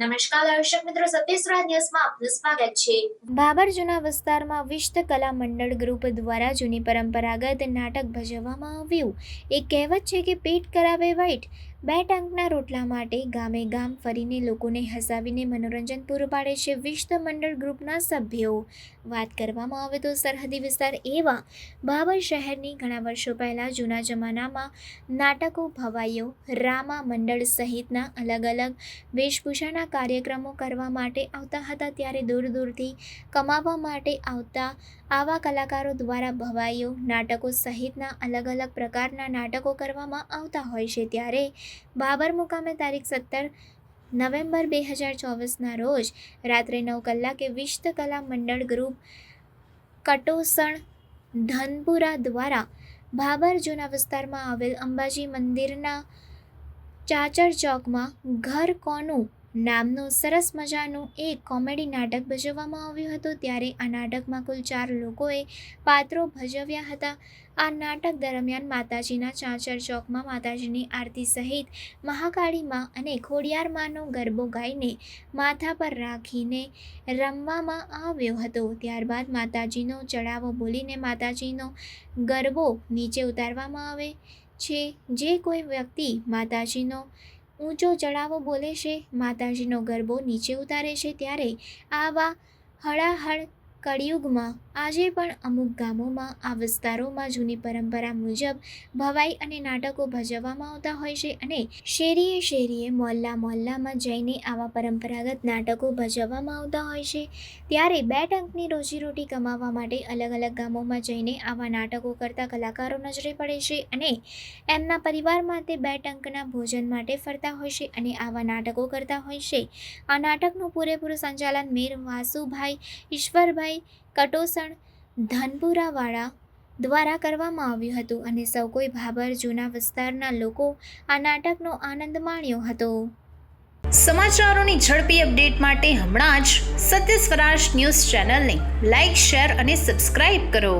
નમસ્કાર દર્શક મિત્રો સત્યસ્વરા ન્યૂઝમાં આપનું સ્વાગત છે. બાબર જૂના વિસ્તારમાં વિષ્ટ કલા મંડળ ગ્રુપ દ્વારા જૂની પરંપરાગત નાટક ભજવવામાં આવ્યું. એક કહેવત છે કે પેટ કરાવે વાઈટ. બે ટંકના રોટલા માટે ગામે ગામ ફરીને લોકોને હસાવીને મનોરંજન પૂરું પાડે છે વિશ્વ મંડળ ગ્રુપના સભ્યો. વાત કરવામાં આવે તો સરહદી વિસ્તાર એવા બાબર શહેરની ઘણા વર્ષો પહેલાં જૂના જમાનામાં નાટકો ભવાઈઓ, રામા મંડળ સહિતના અલગ અલગ વેશભૂષાના કાર્યક્રમો કરવા માટે આવતા હતા ત્યારે દૂર દૂરથી કમાવા માટે આવતા આવા કલાકારો દ્વારા ભવાઈઓ, નાટકો સહિતના અલગ અલગ પ્રકારના નાટકો કરવામાં આવતા હોય છે. ત્યારે બાબર મુકામે તારીખ સત્તર નવેમ્બર બે હજાર ચોવીસના રોજ રાત્રે નવ કલાકે વિશ્વ કલા મંડળ ગ્રુપ કટોસણ ધનપુરા દ્વારા ભાબર જૂના વિસ્તારમાં આવેલ અંબાજી મંદિરના ચાચર ચોકમાં ઘર કોનું નામનું સરસ મજાનું એક કોમેડી નાટક ભજવવામાં આવ્યું હતું. ત્યારે આ નાટકમાં કુલ ચાર લોકોએ પાત્રો ભજવ્યા હતા. આ નાટક દરમિયાન માતાજીના ચાંચર ચોકમાં માતાજીની આરતી સહિત મહાકાળીમાં અને ખોડિયારમાંનો ગરબો ગાઈને માથા પર રાખીને રમવામાં આવ્યો હતો. ત્યારબાદ માતાજીનો ચડાવો બોલીને માતાજીનો ગરબો નીચે ઉતારવામાં આવે છે. જે કોઈ વ્યક્તિ માતાજીનો ઊંચો ચડાવો બોલે છે. માતાજીનો ગરબો નીચે ઉતારે છે ત્યારે આવા હળાહળ કળિયુગમાં, આજે પણ અમુક ગામોમાં આ વિસ્તારોમાં જૂની પરંપરા મુજબ ભવાઈ અને નાટકો ભજવવામાં આવતા હોય છે અને શેરીએ શેરીએ, મોહલ્લા મોહલ્લામાં જઈને આવા પરંપરાગત નાટકો ભજવવામાં આવતા હોય છે. ત્યારે બે ટંકની રોજીરોટી કમાવવા માટે અલગ અલગ ગામોમાં જઈને આવા નાટકો કરતા કલાકારો નજરે પડે છે અને એમના પરિવારમાં તે બે ટંકના ભોજન માટે ફરતા હોય છે અને આવા નાટકો કરતા હોય છે. આ નાટકનું પૂરેપૂરું સંચાલન મેર વાસુભાઈ, ઈશ્વરભાઈ કટોસણ ધનપુરાવાળા દ્વારા કરવામાં આવ્યું હતું અને સૌ કોઈ ભાબર જૂના વિસ્તારના લોકો આ નાટકનો આનંદ માણ્યો હતો. સમાચારોની ઝડપી અપડેટ માટે હમણાં જ સત્ય સ્વરાજ ન્યૂઝ ચેનલને લાઇક શેર અને સબસ્ક્રાઇબ કરો.